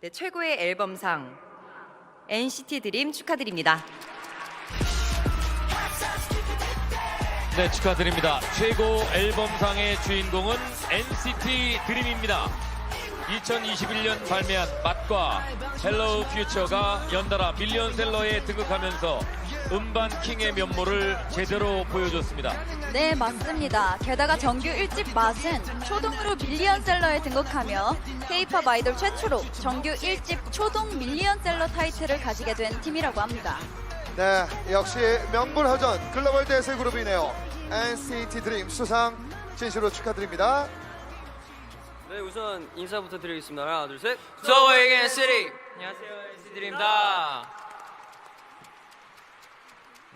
네, 최고의 앨범상 NCT 드림 축하드립니다. 네, 축하드립니다. 최고 앨범상의 주인공은 NCT 드림입니다. 2021년 발매한 맛과 헬로우 퓨처가 연달아 밀리언셀러에 등극하면서 음반 킹의 면모를 제대로 보여줬습니다. 네, 맞습니다. 게다가 정규 1집 맛은 초동으로 밀리언셀러에 등극하며 K-팝 아이돌 최초로 정규 1집 초동 밀리언셀러 타이틀을 가지게 된 팀이라고 합니다. 네, 역시 명불허전 글로벌 대세 그룹이네요. NCT 드림 수상 진심으로 축하드립니다. 네 우선 인사부터 드리겠습니다 하나 둘셋 저에게 시리 안녕하세요 NCT입니다.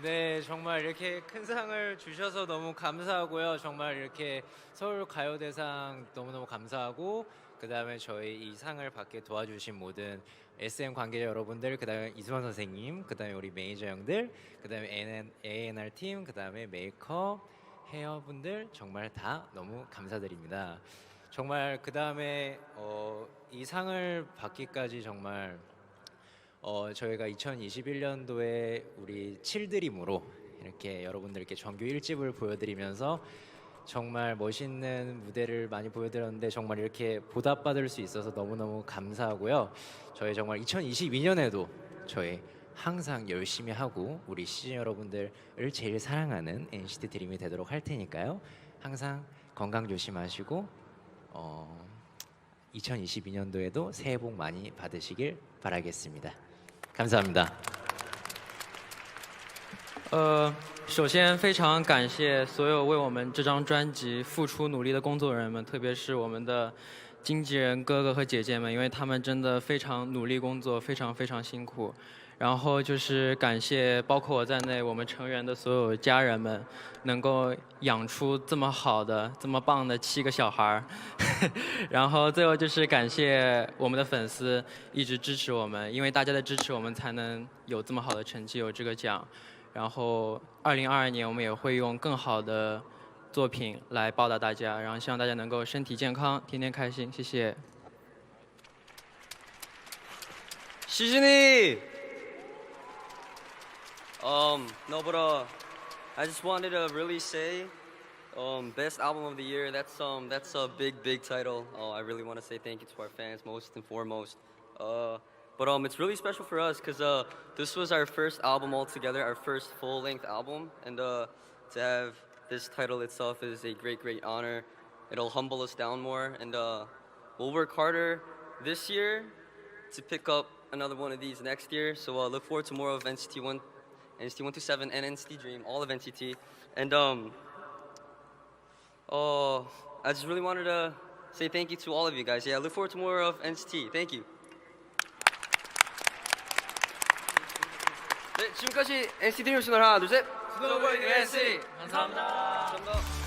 네 정말 이렇게 큰 상을 주셔서 너무 감사하고요. 정말 이렇게 서울 가요대상 너무너무 감사하고 그 다음에 저희 이 상을 받게 도와주신 모든 SM 관계자 여러분들, 그 다음에 이수만 선생님, 그 다음에 우리 매니저 형들, 그 다음에 AN, ANR 팀, 그 다음에 메이크업, 헤어분들 정말 다 너무 감사드립니다. 정말 그 다음에 어, 이 상을 받기까지 정말 어, 저희가 2021년도에 우리 칠드림으로 이렇게 여러분들께 정규 1집을 보여드리면서 정말 멋있는 무대를 많이 보여드렸는데 정말 이렇게 보답받을 수 있어서 너무너무 감사하고요. 저희 정말 2022년에도 저희 항상 열심히 하고 우리 시즌 여러분들을 제일 사랑하는 NCT 드림이 되도록 할 테니까요. 항상 건강 조심하시고 어, 2022년도에도 새해 복 많이 받으시길 바라겠습니다. 감사합니다. 呃，首先非常感谢所有为我们这张专辑付出努力的工作人员们，特别是我们的经纪人哥哥和姐姐们，因为他们真的非常努力工作，非常非常辛苦。然后就是感谢包括我在内我们成员的所有家人们，能够养出这么好的、这么棒的七个小孩儿。然后最后就是感谢我们的粉丝一直支持我们，因为大家的支持，我们才能有这么好的成绩，有这个奖。然后，二零二二年我们也会用更好的作品来报答大家，然后希望大家能够身体健康，天天开心，谢谢。 시즌이 um no but uh I just wanted to really say um best album of the year that's um that's a big big title oh I really want to say thank you to our fans most and foremost uh but um it's really special for us because uh this was our first album all together our first full length album and uh to have this title itself is a great great honor it'll humble us down more and uh we'll work harder this year to pick up another one of these next year. So uh, look forward to more of NCT One, NCT One Two Seven, and NCT Dream, all of NCT. And um, oh, I just really wanted to say thank you to all of you guys. Yeah, look forward to more of NCT. Thank you. 지금까지 NCT 드림이었습니다. 하나, 둘, 셋. 저에게 시리 감사합니다. 감사합니다.